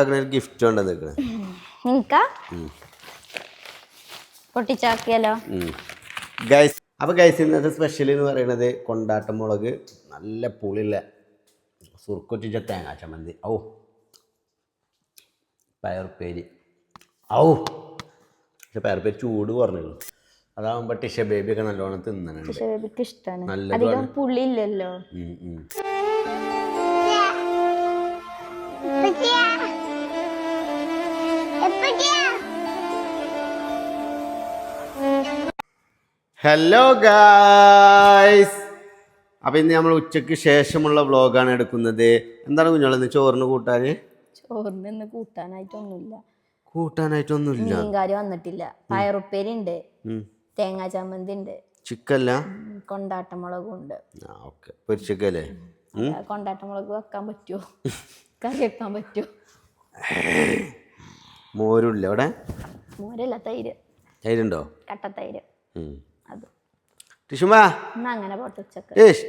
അങ്ങനെ ഒരു ഗിഫ്റ്റ് കൊണ്ട് നിൽക്കണേ നിനക്കാ പൊട്ടിച്ചാക്കിയാലോ? ഗൈസ് അപ്പോൾ ഗൈസ് ഇന്നത്തെ സ്പെഷ്യൽ എന്ന് പറയുന്നത് കൊണ്ടാട്ട മുളക് നല്ല പുളിയുള്ള സുർക്കൊറ്റിച്ച തേങ്ങാ ചമ്മന്തി. ഔ. പയർപ്പേരി ഔ. പക്ഷെ പയർപ്പേരി ചൂട് കുറഞ്ഞുള്ളൂ അതാവുമ്പോ ടിഷ ബേബി ഒക്കെ നല്ലോണം തിന്നണുണ്ട്. ഇഷ്ടമാണ് പുളിയില്ലല്ലോ. ഹലോ ഗായ്സ് അപ്പം ഇന്ന് നമ്മൾ ഉച്ചയ്ക്ക് ശേഷമുള്ള വ്ളോഗാണ് എടുക്കുന്നത്. എന്താണ് കുഞ്ഞോളെ ചോറിന് കൂട്ടാൻ ചോറിന് ഇന്ന് കൂട്ടാനായിട്ടൊന്നുമില്ല. കൂട്ടാനായിട്ടൊന്നുമില്ല. മീൻകാരി വന്നിട്ടില്ല. പയറുപ്പേരി ഉണ്ട്. തേങ്ങാ ചമ്മന്തി ഉണ്ട് ചിക്കല്ല കൊണ്ടാട്ടമുളകും ഉണ്ട് ആ ഓക്കെ. പൊരിച്ചക്കല്ലേ? കൊണ്ടാട്ടമുളക് വെക്കാൻ പറ്റുമോ കറി വെക്കാൻ പറ്റുമോ മോരുമില്ല അവിടെ മോരല്ല തൈര്. തൈരുണ്ടോ? കട്ടത്തൈര്. തൈര് അത്. ടിഷുമാ എന്നാ അങ്ങനെ പോട്ടെ ഉച്ചയ്ക്ക്. ഏഷ്.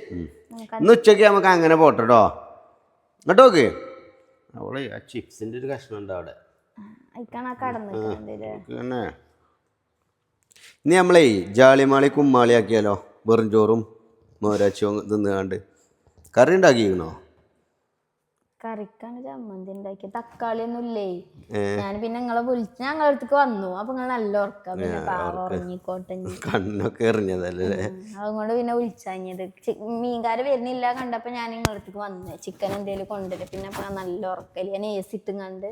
ഇന്ന് ഉച്ചയ്ക്ക് നമുക്ക് അങ്ങനെ പോട്ടെ കേട്ടോ ഇങ്ങോട്ട് നോക്ക്. അവളെ ആ ചിപ്സിന്റെ ഒരു കഷ്ണം ഉണ്ട് അവിടെ പിന്നെ ഇനി നമ്മളേ ജാളിമാളി കുമ്മാളി ആക്കിയാലോ വെറും ചോറും മോരാച്ചും തിന്നുകാണ്ട്. കറി ഉണ്ടാക്കിക്കണോ കറിക്കാണ് ചമ്മന്തി ഉണ്ടാക്കിയത്. തക്കാളി ഒന്നും ഇല്ലേ ഞാൻ പിന്നെ നിങ്ങളെ വിളിച്ച് ഞാൻ നിങ്ങളെ അടുത്തേക്ക് വന്നു. അപ്പൊ നിങ്ങൾ നല്ല ഉറക്കം. പിന്നെ പാവം ഉറങ്ങിക്കോട്ടെ കണ്ണൊക്കെ എറിഞ്ഞതല്ലേ? അതുകൊണ്ട് പിന്നെ വിളിച്ചത് മീൻകാര് വരുന്നില്ല കണ്ടപ്പോ ഞാൻ നിങ്ങളെ അടുത്തേക്ക് വന്നു. ചിക്കൻ എന്തേലും കൊണ്ടുവരും. പിന്നെ നല്ല ഉറക്കൽ. ഞാൻ എ സിട്ടും കണ്ട്.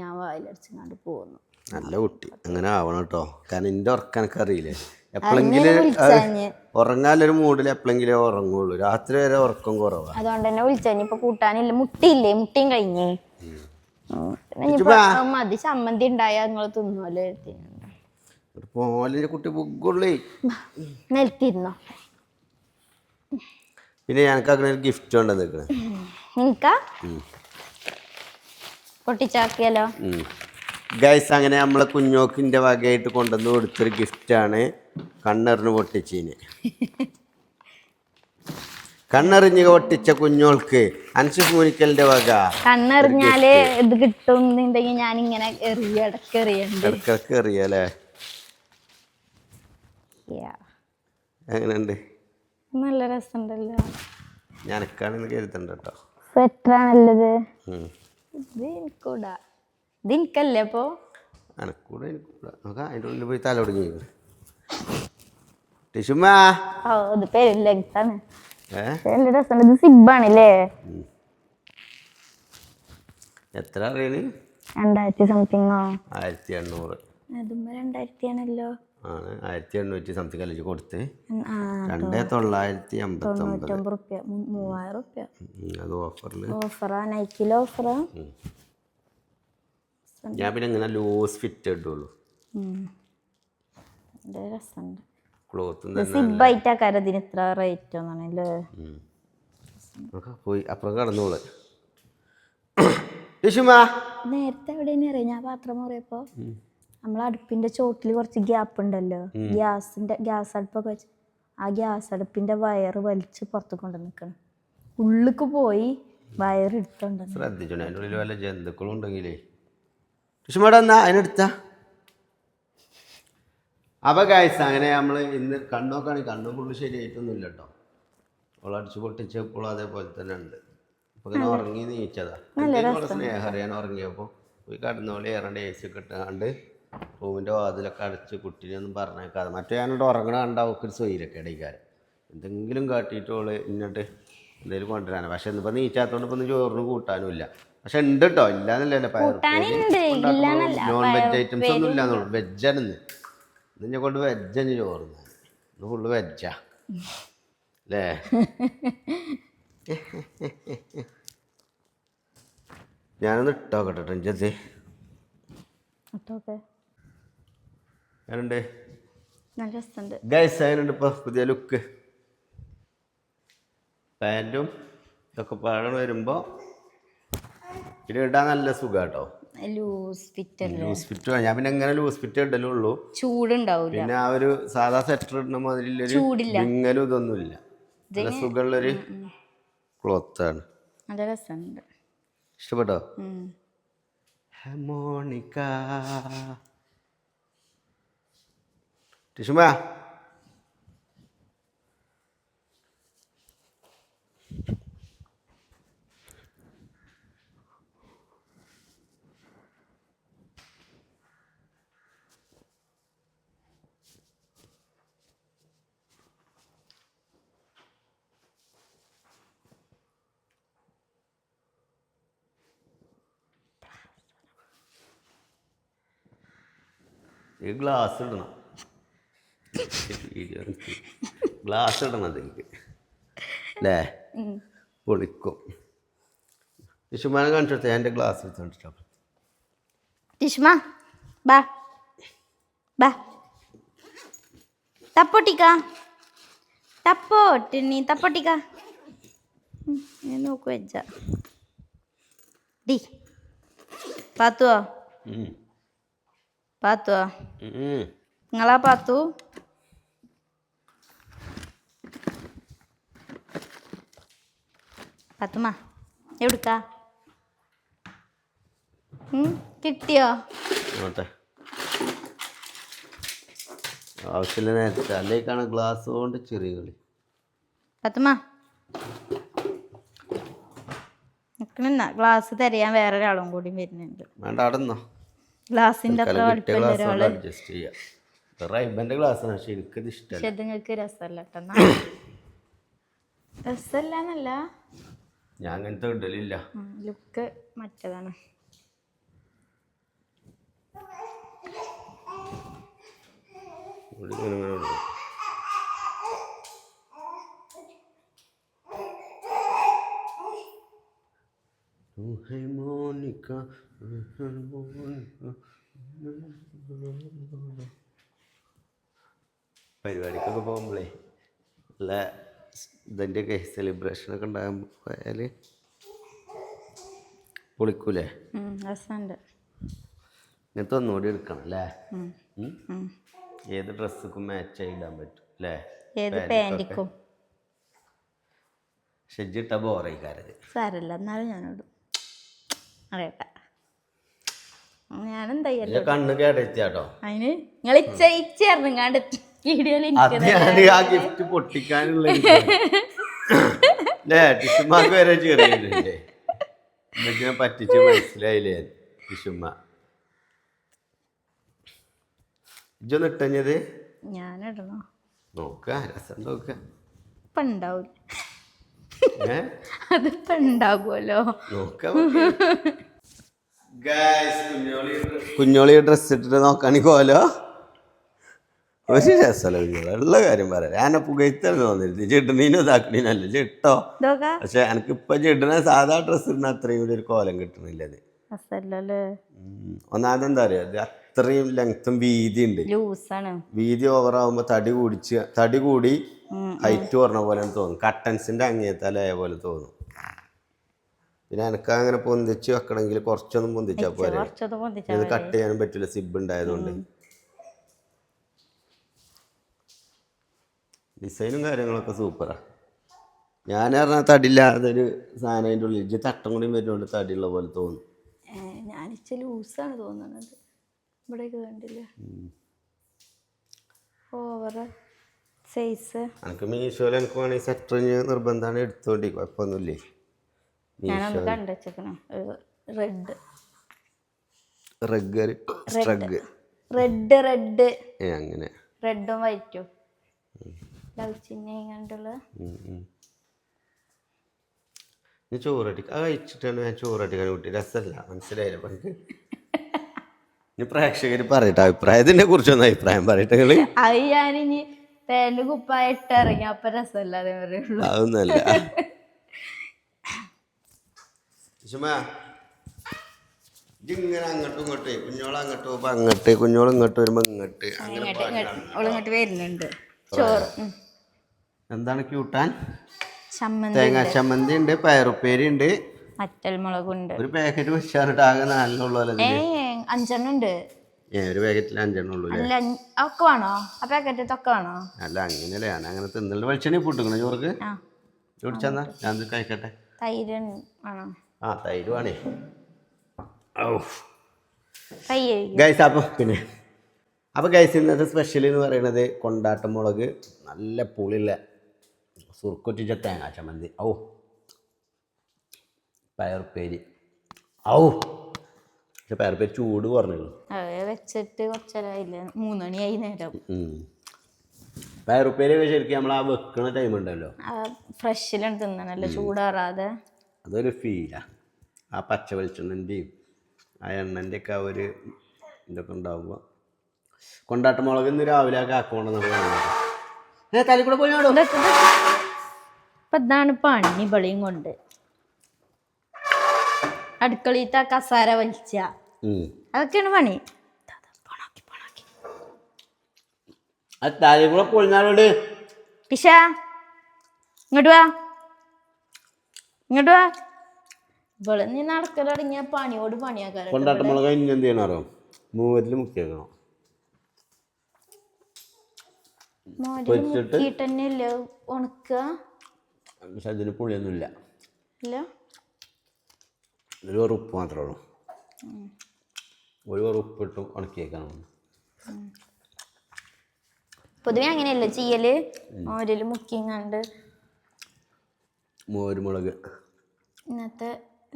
ഞാൻ വായിലടിച്ചും കണ്ട് പോന്നു. നല്ല കുട്ടി. അങ്ങനെ ആവണം കേട്ടോ കാരണം എന്റെ ഉറക്കം എനിക്ക് അറിയില്ലേ എപ്പോഴെങ്കിലും ഉറങ്ങാനൊരു മൂഡിൽ എപ്പോഴെങ്കിലും ഉറങ്ങുള്ളൂ. രാത്രി വരെ ഉറക്കം കുറവാ. അതുകൊണ്ട് തന്നെ ഇപ്പൊ കൂട്ടാനില്ല. മുട്ടിയില്ലേ? മുട്ടിയും കഴിഞ്ഞേ. മതി. ചമ്മന്തി ഉണ്ടായാ നിങ്ങൾ തിന്നോലെ കുട്ടി ബുക്കുള്ളേ നിലത്തിരുന്നോ പിന്നെ എനിക്ക് അങ്ങനെ ഒരു ഗിഫ്റ്റ് കൊണ്ട് നിൽക്കണേ നിനക്കാ? പൊട്ടിച്ചാക്കിയാലോ? ഗൈസ് അങ്ങനെ നമ്മളെ കുഞ്ഞോക്കിന്റെ വകയായിട്ട് കൊണ്ടുവന്ന് കൊടുത്തൊരു ഗിഫ്റ്റാണ് കണ്ണെറിഞ്ഞ് പൊട്ടിച്ചീന്. കണ്ണെറിഞ്ഞ് പൊട്ടിച്ച കുഞ്ഞോൾക്ക് അൻഷിഫ് മുനിക്കലിന്റെ വക. കണ്ണെറിഞ്ഞാൽ ഇത് കിട്ടുന്നുണ്ടെങ്കിൽ ഞാൻ ഇങ്ങനെ ഇടക്കിടക്ക് എറിയല്ലേ. എങ്ങനെയുണ്ട്? നല്ല രസമുണ്ടല്ലോ. ഞാനൊക്കെ കരുതണ്ട കേട്ടോ. സ്വെറ്റർ ഇത് എനിക്കൂടാ. ഇത് എനിക്കല്ലേ അപ്പോ? അനക്കൂടെ എനിക്കൂടെ നോക്കാം അതിന്റെ ഉള്ളിൽ പോയി തല ഒടുങ്ങി ടിഷുമാ ഓ ഇത് പേര് ലെങ്താണ് ഏ? നല്ല രസമുണ്ട്. ഇത് സിബാണല്ലേ? എത്ര അറിയണ്? രണ്ടായിരത്തി സംതിങ്ങോ? ആയിരത്തി എണ്ണൂറ്. അതുമ്പോ രണ്ടായിരത്തി ആണല്ലോ ആണ്. ആയിരത്തി എണ്ണൂറ്റി സംതിങ് അല്ലെ കൊടുത്ത്? ഉം, ആ രണ്ടേ തൊള്ളായിരത്തി അമ്പത്തി ഒമ്പത് തൊണ്ണൂറ്റൊമ്പത് റുപ്യ മൂ- മൂവായിരം റുപ്യ. അത് ഓഫറിൽ ഓഫറാ നൈക്കിലെ ഓഫറാ. ഞാൻ പിന്നെ ഇങ്ങനെ ലൂസ് ഫിറ്റ് ഇട്ടുള്ളൂ രസമുണ്ട്. ക്ലോത്തും ഇത്ര റേറ്റ് ഒന്നാണല്ലേ? പോയി. അപ്പുറം കടന്നോൾ. ടിഷുമാ നേരത്തെ എവിടെയാണ് അറിയാം? ഞാൻ പാത്രം മുറിയപ്പോ നമ്മളെ അടുപ്പിന്റെ ചോട്ടിൽ കുറച്ച് ഗ്യാപ്പ് ഉണ്ടല്ലോ? ഗ്യാസിന്റെ ഗ്യാസ് അടുപ്പൊക്കെ വെച്ച് ആ ഗ്യാസ് അടുപ്പിന്റെ വയറ് വലിച്ച് പുറത്ത് കൊണ്ട് നിൽക്കണം. ഉള്ളിക്ക് പോയി വയറ് എടുത്തോണ്ട് ശ്രദ്ധിച്ചു ശ്രദ്ധിച്ചോ അതിന്റെ ഉള്ളിൽ വല്ല ജന്തുക്കളും ഉണ്ടെങ്കിലേ ടിഷുമാടെ എന്നാ അതിനെടുത്താ അപ്പോൾ അങ്ങനെ നമ്മൾ ഇന്ന് കണ്ണോക്കാണെങ്കിൽ കണ്ണും ഫുള്ള് ശരിയായിട്ടൊന്നും ഇല്ല കേട്ടോ അവൾ അടിച്ചു പൊട്ടിച്ചപ്പോൾ അതേപോലെ തന്നെ ഉണ്ട്. അപ്പോൾ ഇങ്ങനെ ഉറങ്ങി നീച്ചതാ. സ്നേഹം അറിയാൻ ഉറങ്ങിയപ്പോൾ പോയി കടന്നോളി ഏറേണ്ട എ സി ഒക്കെ ഇട്ടാണ്ട് റൂമിന്റെ വാതിലൊക്കെ അടച്ച് കുട്ടിനൊന്നും പറഞ്ഞേക്കാതെ. മറ്റേ ഞാനിവിടെ ഉറങ്ങണ കണ്ട അവൾക്കൊരു സ്വൈരൊക്കെ ഇടയ്ക്കാരൻ എന്തെങ്കിലും കാട്ടിയിട്ട് ഓൾ ഇന്നിട്ട് എന്തെങ്കിലും കൊണ്ടുവരാനാണ് പക്ഷെ ഇന്നിപ്പോൾ നീച്ചാത്തോണ്ട് ഇപ്പം ചോറിന് കൂട്ടാനും ഇല്ല പക്ഷെ ഉണ്ട് കേട്ടോ ഇല്ലാന്നല്ലേ. നോൺ വെജ് ഐറ്റംസ് ഒന്നും ഇല്ലാന്നുള്ളൂ വെജാണ് ഇന്ന്. ഞാൻ കൊണ്ട് വെജാണ് ചോറുന്നത് ഇന്ന് ഫുള്ള് വെജാ അല്ലേ? ഞാനൊന്ന് ഇട്ടോക്കട്ടെ കേട്ടോ ഞാനുണ്ട് ഗൈസ് അതിനുണ്ട് ഇപ്പോൾ പുതിയ ലുക്ക് പാന്റും ഇതൊക്കെ പാടാൻ വരുമ്പോൾ ഇത് ഇടാൻ നല്ല സുഖാട്ടോ. ലൂസ് ഫിറ്റ് ലൂസ് ഫിറ്റ് ഞാൻ പിന്നെ എങ്ങനെ ലൂസ് ഫിറ്റ് ഇടലുള്ളൂ ചൂടുണ്ടാവില്ല പിന്നെ ആ ഒരു സാധാ സെറ്റർ ഇടുന്ന മാതിരി ചൂടില്ല. വിങ്ങലും ഇതൊന്നുമില്ല. നല്ല സുഖമുള്ളൊരു ആണ്. നല്ല രസമുണ്ട്. ഇഷ്ടപ്പെട്ടോ. മോണിക്ക. ടിഷുമ ഈ ഗ്ലാസ് ഇടണം. ഗ്ലാസ് ഇടണം അതിലേക്ക് അല്ലേ പൊളിക്കും. ടിഷുമാനെ കാണിച്ചു കൊടുത്തേ എന്റെ ഗ്ലാസ് എടുത്തോണ്ടിട്ടാ ടിഷ്മ ബാ. ബാ. തപ്പൊട്ടിക്ക. തപ്പോട്ടിനി തപ്പൊട്ടിക്ക. ഞാൻ നോക്കു വെച്ച ഡി. പാത്തുവോ? പാത്തുവോ നിങ്ങളാ പാത്തു പാത്തുമ്മ എവിടുക്കാ കിട്ടിയോ ആവശ്യമില്ല നേരത്തെ അല്ലേക്കാണ് ഗ്ലാസ് കൊണ്ട് ചെറിയ കളി. പത്തുമ്മ നിക്കണെന്ന ഗ്ലാസ് തരയാൻ വേറെ ഒരാളും കൂടി വരുന്നുണ്ട്. വേണ്ട അടന്നോ ഗ്ലാസിന്റെ അത്ര ഒരാൾ. അഡ്ജസ്റ്റ് ചെയ്യാം. റൈബന്റെ ഗ്ലാസ് പക്ഷെ എനിക്കത് ഇഷ്ടമല്ല പക്ഷെ നിങ്ങൾക്ക് രസമല്ല രസമല്ല എന്നല്ല. ഞാൻ അങ്ങനത്തെ ഇടലില്ല. ലുക്ക് മറ്റതാണ്. ഇവിടെ മോനിക്ക പരിപാടിക്കൊക്കെ പോകുമ്പോഴേ നല്ല ഇതിന്റെയൊക്കെ സെലിബ്രേഷനൊക്കെ ഉണ്ടാകുമ്പോൾ പോയാൽ പൊളിക്കൂലേ? ഇങ്ങനത്തെ ഒന്നുകൂടി എടുക്കണം അല്ലേ ഏത് ഡ്രസ്സുക്കും മാച്ച് ആയി ഇടാൻ പറ്റും അല്ലേ പാന്റിക്കും ഷെഡ്ജിട്ട ബോറായി കാരത് സാരല്ല എന്നാലും ഞാനിടും. അറിയട്ടെ ഞാനെന്താ ചെയ്യല്ലോ എന്റെ കണ്ണ് കേടെത്തിയാട്ടോ അതിന് നിങ്ങൾ വീഡിയോയിൽ ഗിഫ്റ്റ് പൊട്ടിക്കാനുള്ള അല്ലേ ടിഷുമാക്ക് വരെ ചെറിയില്ലേ എന്നിട്ട് പറ്റിച്ച് മനസ്സിലായില്ലേ? ടിഷുമ്മ ഇജൊന്ന് ഇട്ടഞ്ഞത്? ഞാനിടണോ? നോക്ക രസം നോക്ക. ഇപ്പൊ ഏ? അതിപ്പോൾ ഉണ്ടാകുമല്ലോ കുഞ്ഞോളിയുടെ കുഞ്ഞോളി ഡ്രസ് ഇട്ടിട്ട് നോക്കണി പോലോ ഒരു രസമല്ല കുഞ്ഞോളി. ഉള്ള കാര്യം പറയാം ഞാൻ പുകയത്തന്നെ തോന്നിരുന്നു ചിട്ടണീനും ഇതാക്കണീനല്ല ചിട്ടോ? ചേട്ടോ പക്ഷെ എനിക്ക് ഇപ്പൊ ചേട്ടനെ സാധാ ഡ്രസ് ഇടുന്ന അത്രയും കൂടി ഒരു കോലം കിട്ടുന്നില്ല അത്. ഒന്നാമത് എന്താ പറയുക അത്രയും ലെങ്ത്തും വീതി ഉണ്ട് ലൂസാണ് വീതി ഓവർ ആകുമ്പോൾ തടി കൂടിച്ച് തടി കൂടി ഹൈറ്റ് പറഞ്ഞ പോലെ തോന്നും കട്ടൻസിന്റെ ആയ പോലെ തോന്നും. പിന്നെ എനിക്ക് അങ്ങനെ പൊന്തിച്ച് വെക്കണമെങ്കിൽ കുറച്ചൊന്നും പൊന്തിച്ചാൽ പോരെ. ഇത് കട്ട് ചെയ്യാനും പറ്റില്ല സിബ് ഉണ്ടായതുകൊണ്ട്. ഡിസൈനും കാര്യങ്ങളൊക്കെ സൂപ്പറാണ് ഞാൻ പറഞ്ഞാൽ തടിയില്ലാതെ ഒരു സാധനം അതിന്റെ ഉള്ളിൽ. ഇജ്ജ് തട്ടം കൂടി വരുന്നതുകൊണ്ട് തടിയുള്ള പോലെ തോന്നുന്നു ഞാൻ ഇച്ചിരി ലൂസാണ് തോന്നുന്നത്. ഇവിടെയൊക്കെ കണ്ടില്ലേ? ഓവർ സൈസ് എനിക്ക് മീഷോയിൽ എനിക്ക് വേണമെങ്കിൽ സെറ്ററിഞ്ഞ് നിർബന്ധമാണ് എടുത്തോണ്ടി കുഴപ്പമൊന്നുമില്ലേ? ഞാനൊന്ന് കണ്ടുവച്ചേക്കണം. റെഡ് റഗ് സ്ട്രഗ് റെഡ് റെഡ് ഏ അങ്ങനെ. റെഡും വൈറ്റും ലവ് ചിഹ്നം കണ്ടുള്ള. നീ ചോറടിക്ക. അത് കഴിച്ചിട്ടാണ് ഞാൻ ചോറടിക്കാൻ കുട്ടി രസമല്ല മനസ്സിലായില്ല? എനിക്ക് ഇനി പ്രേക്ഷകർ പറയട്ടെ അഭിപ്രായത്തിനെ കുറിച്ചൊന്ന് അഭിപ്രായം പറയട്ടെ അത് ഞാനിനി പാന്റ് കുപ്പായ ഇട്ട് ഇറങ്ങി അപ്പൊ രസമല്ലാതെ പറയുള്ളൂ അതൊന്നല്ല ഇങ്ങനെ അങ്ങോട്ടും ഇങ്ങോട്ടേ കുഞ്ഞോളെ അങ്ങോട്ട് പോകുമ്പോ അങ്ങോട്ട് കുഞ്ഞോൾ ഇങ്ങോട്ട് വരുമ്പോ ഇങ്ങോട്ട് അങ്ങനെ ഇങ്ങോട്ട് ഇങ്ങോട്ട് ഓളിങ്ങോട്ട് വരുന്നുണ്ട്. ചോറ് എന്താണ് ക്യൂട്ടാൻ? ചമ്മന്തി തേങ്ങാ ചമ്മന്തി ഉണ്ട് പയറുപ്പേരി ഉണ്ട്. മറ്റൽ മുളകുണ്ട് ഒരു പാക്കറ്റ് വെച്ചാറിട്ട് ആകെ നാലിനുള്ളൂ ഏ അഞ്ചെണ്ണം ഉണ്ട്. ഒരു പാക്കറ്റിൽ അഞ്ചെണ്ണം ഉള്ളൂ അല്ല ഒക്കെ വേണോ? ആ പാക്കറ്റ് ഒക്കെ വേണോ? അല്ല അങ്ങനെയല്ല. ഞാൻ അങ്ങനെ തിന്നൽ വെളിച്ചെണ്ണി പൂട്ടിക്കണോ ചോർക്ക്? ചോദിച്ചെന്നാ ഞാൻ കഴിക്കട്ടെ. തൈര് വേണോ. ആ തൈര് വേണേ. കൈ ഗൈസ് അപ്പോൾ പിന്നെ അപ്പോൾ ഗൈസ് ഇന്നത്തെ സ്പെഷ്യൽ എന്ന് പറയുന്നത് കൊണ്ടാട്ട മുളക് നല്ല പുളിയുള്ള സുർക്കൊറ്റിച്ച തേങ്ങാ ചമ്മന്തി. ഔ. പയർപ്പേരി ഔ. പക്ഷെ പയർപ്പേരി ചൂട് കുറഞ്ഞുള്ളൂ വെച്ചിട്ട് കുറച്ചേരായില്ല മൂന്നണിയായി നേരം. പയറുപ്പേരിയൊക്കെ ശരിക്കും നമ്മൾ ആ വെക്കണ ടൈം ഉണ്ടല്ലോ. ആ ഫ്രഷിലാണ് തിന്നണല്ലോ ചൂടാറാതെ. അതൊരു ഫീലാ ആ. പച്ച വെളിച്ചെണ്ണന്റെയും ആ എണ്ണന്റെ ഒക്കെ ആ ഒരു ഇതൊക്കെ ഉണ്ടാകുമ്പോൾ കൊണ്ടാട്ട മുളക് ഇന്ന് രാവിലെ ആ കാക്കോണ്ട് നമ്മൾ പോയി. ഇപ്പൊ ഇതാണ് പണി വെളിയും കൊണ്ട്. അടുക്കളയിലത്തെ ആ കസാര വലിച്ച. അതൊക്കെയാണ് പണി ദാ, ദാ, പോണാക്കി, പോണാക്കി. ആ തലയിൽ കൂടെ പൊളിഞ്ഞാലോട്. പിഷ ഇങ്ങോട്ട് വാ. ഇങ്ങോട്ട് വാ. ഇവിടെ നീ നടക്കൽ തുടങ്ങിയ പണിയോട് പണിയാക്കാറ് കൊണ്ടാട്ട മുളക് ഇനി എന്ത് ചെയ്യണം അറിയോ? മൂവരിൽ മുക്കിയാക്കണം പൊരിച്ചിട്ട് മുക്കിയിട്ട് ഉണക്കുക പക്ഷെ അതിന് പുളിയൊന്നുമില്ല. ഇല്ല? വെറു ഉപ്പ് മാത്രമേ ഉള്ളൂ. ഒരു വെറു ഉപ്പ് ഇട്ട് ഉണക്കിയേക്കണം പൊതുവെ അങ്ങനെയല്ല ചെയ്യൽ മോരിൽ മുക്കിങ്ങാണ്ട്. മോരുമുളക്. ഇന്നത്തെ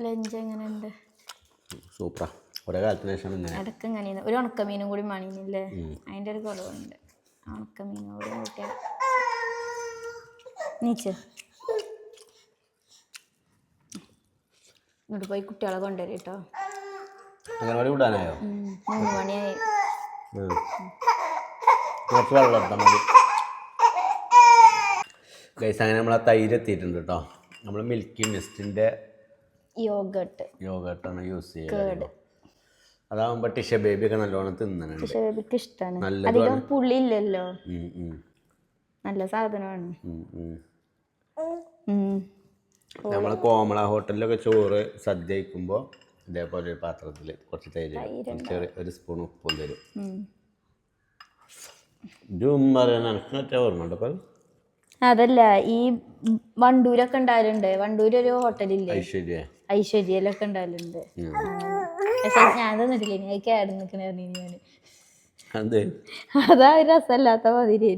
ലഞ്ച് എങ്ങനെയുണ്ട്? സൂപ്പറാ. ഒരേ കാലത്തിന് ശേഷം ഇങ്ങനെ ഇടയ്ക്ക് ഇങ്ങനെ ഒരു ഉണക്കമീനും കൂടി മണിയുന്നില്ലേ അതിന്റെ ഒരു കുറവുണ്ട്. ഉണക്കമീനും കൂടി കൂട്ടിയാൽ നീച്ച്? ഇങ്ങോട്ട് പോയി കുട്ടികളെ കൊണ്ടുവരും കേട്ടോ. അങ്ങനെ വിടാനായോ? മൂന്ന് മണിയായി. കുറച്ച് വെള്ളം എടുത്താൽ മതി. ഗൈസ് അങ്ങനെ നമ്മൾ ആ തൈര് എത്തിയിട്ടുണ്ട് കേട്ടോ നമ്മൾ മിൽക്കി മിസ്റ്റിന്റെ യോഗട്ട് യോഗട്ടാണ് യൂസ് ചെയ്യുന്നത് അതാകുമ്പോൾ ടിഷ ബേബി ഒക്കെ നല്ലോണം തിന്നണുണ്ട്. പക്ഷെ ബേബിക്ക് ഇഷ്ടമാണ്. അധികം ഇല്ലല്ലോ. നല്ല സാധനമാണ്. നമ്മൾ കോമള ഹോട്ടലിലൊക്കെ ചോറ് സദ്യ ഇതേപോലെ ഒരു പാത്രത്തിൽ കുറച്ച് തൈര്. ഒരു സ്പൂൺ ഉപ്പും തരും ഉം. ഇതും പറയാൻ എനിക്ക് മറ്റേ ഓർമ്മ അതല്ല ഈ വണ്ടൂരൊക്കെ ഉണ്ടാവലുണ്ട്. വണ്ടൂര് ഒരു ഹോട്ടലില്ലേ? ഐശ്വര്യ. ഐശ്വര്യയിലൊക്കെ ഉണ്ടാവലുണ്ട്. പക്ഷെ ഞാൻ തന്നിട്ടില്ല. എനിക്ക് ആയിരുന്നു നിൽക്കണേ ഞാൻ അതെ. രസമല്ലാത്ത മതിരി